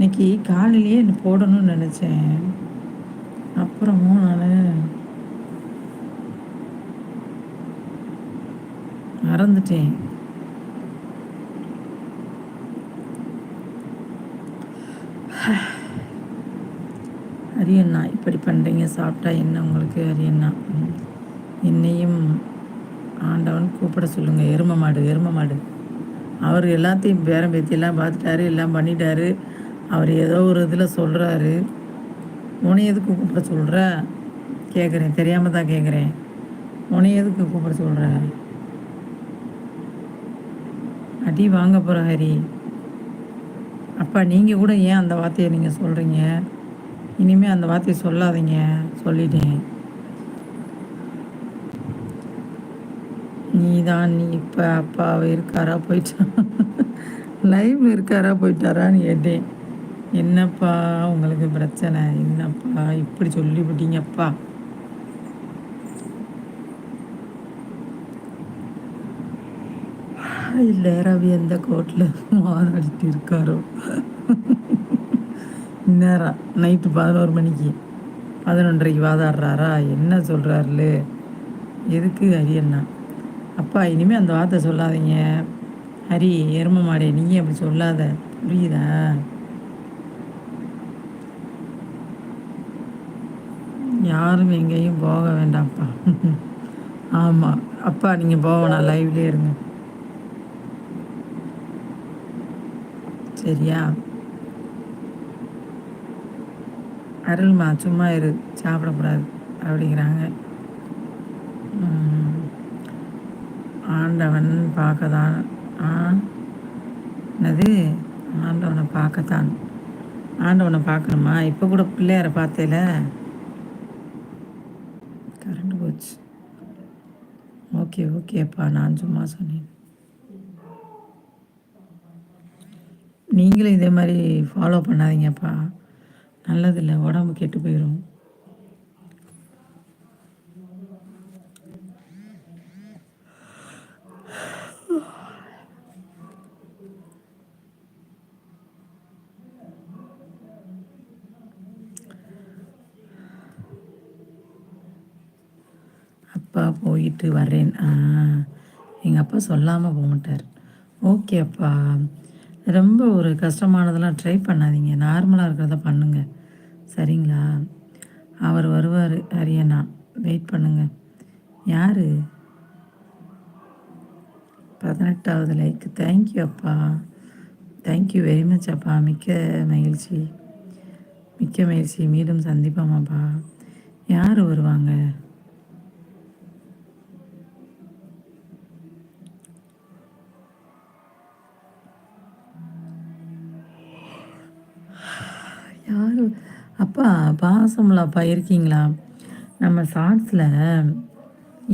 இன்னைக்கு காலையிலேயே போடணும்னு நினச்சேன். அப்புறமும் நான் மறந்துட்டேன். அரியண்ணா இப்படி பண்ணுறீங்க சாப்பிட்டா என்ன உங்களுக்கு அரியண்ணா? என்னையும் ஆண்டவன் கூப்பிட சொல்லுங்கள் எரும மாடு எரும மாடு. அவர் எல்லாத்தையும் பேரம் பேத்தியெல்லாம் பார்த்துட்டாரு எல்லாம் பண்ணிட்டாரு. அவர் ஏதோ ஒரு இதில் சொல்கிறாரு உன்னை எதுக்கு கூப்பிட சொல்கிற கேட்குறேன் தெரியாமல் தான் கேட்குறேன் உன்னை எதுக்கு கூப்பிட சொல்கிற அடி வாங்க போகிற ஹரி. அப்பா நீங்கள் கூட ஏன் அந்த வார்த்தையை நீங்கள் சொல்கிறீங்க இனிமேல் அந்த வார்த்தையை சொல்லாதீங்க. சொல்லிட்டேன். நீ தான் நீ இப்போ அப்பா இருக்காரா போயிட்டா? லைவ் இருக்காரா போயிட்டாரான்னு கேட்டேன். என்னப்பா உங்களுக்கு பிரச்சனை? என்னப்பா? இப்படி சொல்லிவிட்டீங்கப்பா. இல்லை ரவி எந்த கோட்டில் மாதாடிட்டு இருக்காரோ. நேரம் நைட்டு பதினோரு மணிக்கு பதினொன்றரைக்கு வாதாடுறாரா? என்ன சொல்கிறாருல எதுக்கு ஹரி அண்ணா? அப்பா இனிமேல் அந்த வார்த்தை சொல்லாதீங்க. ஹரி எரும மாடே நீங்கள் அப்படி சொல்லாத. புரியுதா? யாரும் எங்கேயும் போக வேண்டாம்ப்பா. ஆமாம் அப்பா நீங்கள் போகணும். லைவ்லேயே இருங்க. சரியா? அருள்மா சும்மா இரு. சாப்பிடக்கூடாது. அப்படிங்கிறாங்க. ஆண்டவன் பார்க்கத்தான் ஆ? என்னது? ஆண்டவனை பார்க்கத்தான். ஆண்டவனை பார்க்கணுமா? இப்போ கூட பிள்ளையாரை பார்த்தேல. ஓகே ஓகேப்பா நான் சும்மா சொன்னேன். நீங்களும் இதே மாதிரி ஃபாலோ பண்ணாதீங்கப்பா. நல்லதில்லை உடம்பு கெட்டு போயிடும் அப்பா போயிட்டு வரேன். எங்கள் அப்பா சொல்லாமல் போக மாட்டார். ஓகே அப்பா. ரொம்ப ஒரு கஷ்டமானதெல்லாம் ட்ரை பண்ணாதீங்க. நார்மலாக இருக்கிறத பண்ணுங்கள் சரிங்களா? அவர் வருவார் அரியண்ணா வெயிட் பண்ணுங்க. யார்? பதினெட்டாவது லைக் தேங்க்யூ அப்பா. தேங்க்யூ வெரி மச் அப்பா. மிக்க மகிழ்ச்சி. மிக்க மகிழ்ச்சி. மீண்டும் சந்திப்போமாப்பா யார் வருவாங்க? யார்? அப்பா பாசம்லாப்பா இருக்கீங்களா நம்ம ஷார்ட்ஸில்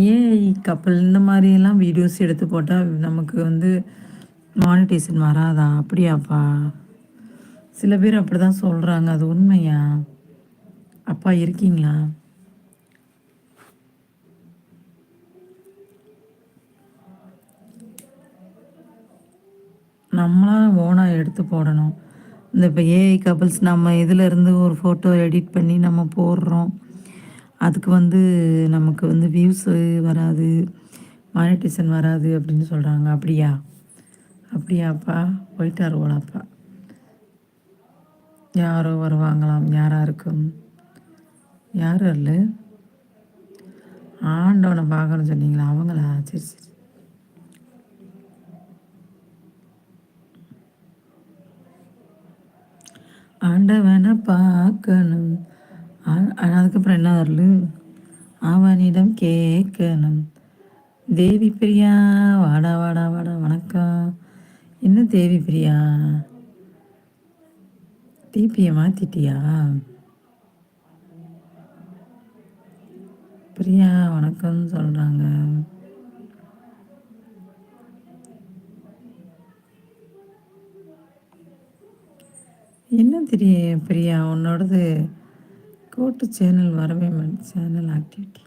ஏஐ கப்பல் இந்த மாதிரியெல்லாம் வீடியோஸ் எடுத்து போட்டால் நமக்கு வந்து மானிட்டேஷன் வராதா? அப்படியாப்பா? சில பேர் அப்படி தான் சொல்கிறாங்க அது உண்மையா? அப்பா இருக்கீங்களா? நம்மளாம் ஓனாக எடுத்து போடணும். இந்த இப்போ ஏஐ கபிள்ஸ் நம்ம இதிலேருந்து ஒரு ஃபோட்டோ எடிட் பண்ணி நம்ம போடுறோம். அதுக்கு வந்து நமக்கு வந்து வியூஸு வராது மானிட்டேஷன் வராது அப்படின்னு சொல்கிறாங்க அப்படியா? அப்படியாப்பா? போயிட்டார் ஓடாப்பா யாரோ வருவாங்களாம். யாராக இருக்கும்? யாரும் இல்லை. ஆண்டவனை பார்க்கணும்னு சொன்னீங்களா? அவங்களா? சரி சரி. ஆண்டவனை பார்க்கணும். அதுக்கப்புறம் என்ன வரல? அவனிடம் கேட்கணும். தேவி பிரியா வாடா வாடா வாடா வணக்கம். என்ன தேவி பிரியா? டிபியை மாற்றிட்டியா பிரியா வணக்கம்னு சொல்கிறாங்க என்ன தெரிய பிரியா? உன்னோடது கோட்டு சேனல் வரவே மாட்டேன் சேனல் ஆக்டிவிட்டி